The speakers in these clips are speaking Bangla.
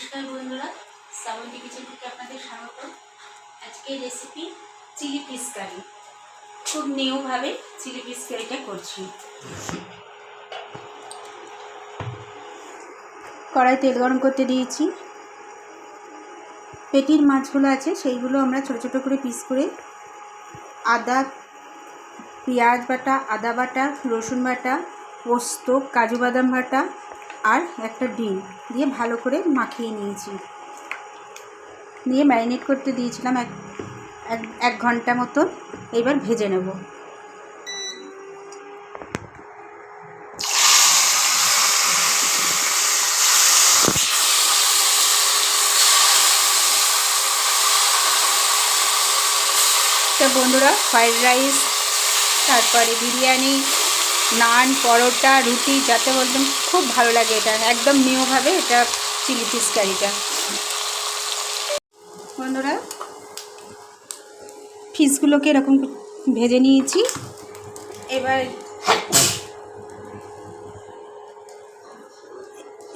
নমস্কার বন্ধুরা শ্রাবন্তী কিচেন থেকে আপনাদের স্বাগত। আজকে রেসিপি চিলি পিস কারি খুব নিউভাবে চিলি পিস কারিটা করছি। কড়াই তেল গরম করতে দিয়েছি। পেটির মাছগুলো আছে, সেইগুলো আমরা ছোট ছোট করে পিস করে আদা, পেঁয়াজ বাটা, আদা বাটা, রসুন বাটা, পোস্ত, কাজু বাদাম বাটা আর একটা ডিম দিয়ে ভালো করে মাখিয়ে নিয়েছি। নিয়ে ম্যারিনেট করতে দিয়েছিলাম এক, এক- ঘণ্টা মতো। এবার ভেজে নেব। তো বন্ধুরা ফ্রাইড রাইস তারপরে বিরিয়ানি নান, পরোটা, রুটি, যাতে বলবেন, খুব ভালো লাগে এটা। একদম নিউভাবে এটা চিলি ফিশ কারিটা। বন্ধুরা, ফিশগুলোকে এরকম ভেজে নিয়েছি। এবার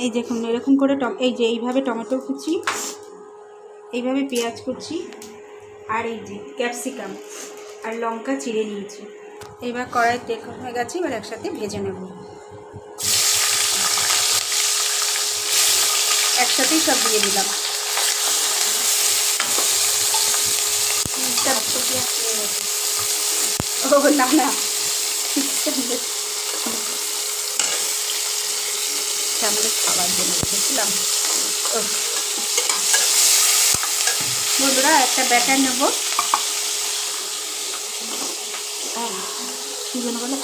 এই দেখুন, এরকম করে এই যে এইভাবে টমেটো কুচি, এইভাবে পেঁয়াজ কুচি, আর এই যে ক্যাপসিকাম, আর লঙ্কা চিড়ে নিয়েছি। এবার কড়াই তেল হয়ে গেছে, এবার একসাথে ভেজে নেব। একসাথেই সব দিয়ে দিলাম। খাবার জন্য বন্ধুরা, একটা ব্যাটার নেব। কী যেন বলে?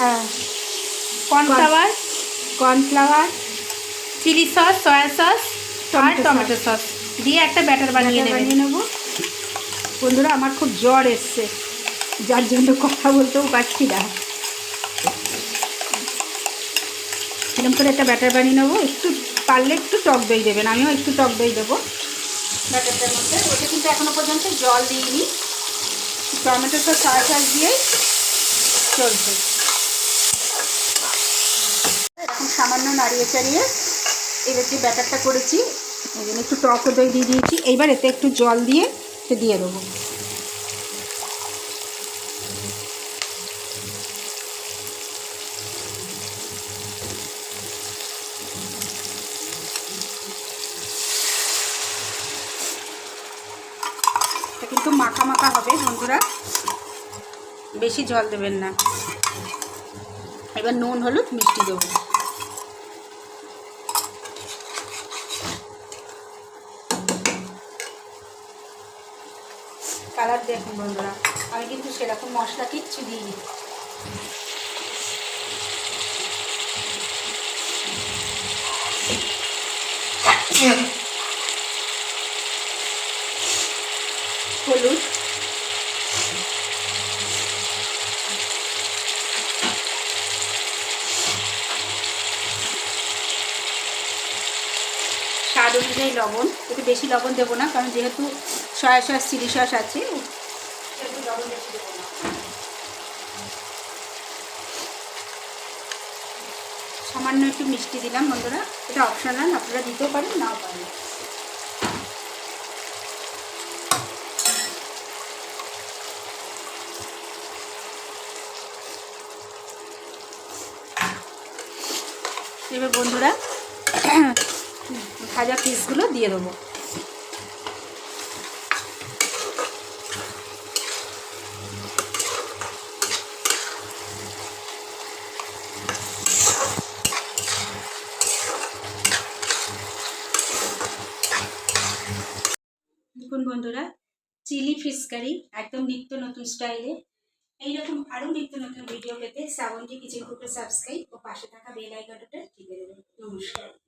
Cornflour cornflour chilli sauce soya sauce আর টমেটো সস। দিয়ে একটা ব্যাটার বানিয়ে বানিয়ে নেব। বন্ধুরা আমার খুব জ্বর এসছে। যার জন্য কথা বলতেও পারছি না। এরকম করে একটা ব্যাটার বানিয়ে নেব। একটু পারলে একটু টক দই দেবেন। আমিও একটু টক দই দেবো। ব্যাটারটার মধ্যে। ওটা কিন্তু এখনও পর্যন্ত জল দিইনি। টমেটো সস চা চাষ দিয়েই চলছে। এখন সামান্য নাড়িয়ে চাড়িয়ে এবার যে ব্যাটারটা করেছি জন্য একটু টক দই দিয়ে দিয়েছি। এইবার এতে একটু জল দিয়ে দিয়ে দেবো। কিন্তু মাখা মাখা হবে, বন্ধুরা। বেশি জল দেবেন না। এবার নুন, হলুদ, মিষ্টি দেবো। কালার দেখুন বন্ধুরা, আমি কিন্তু সেরকম মশলা কিচ্ছু দিইনি। হলুদ অনুযায়ী লবণ একটু বেশি লবণ দেবো না, কারণ যেহেতু সয়া সস, চিলি সস আছে সামান্য একটু মিষ্টি দিলাম বন্ধুরা, এটা অপশনাল আপনারা দিতেও পারেন, নাও পারেন। এবার বন্ধুরা ভাজা পিসগুলো দিয়ে দেবো। বন্ধুরা, চিলি ফিশ কারি একদম নিত্য নতুন স্টাইলে। এইরকম আরও নিত্য নতুন ভিডিও পেতে শ্রাবন্তী কিচেন কুকে সাবস্ক্রাইব ও পাশে থাকা বেল আইকনটা টিপে দেবেন। নমস্কার।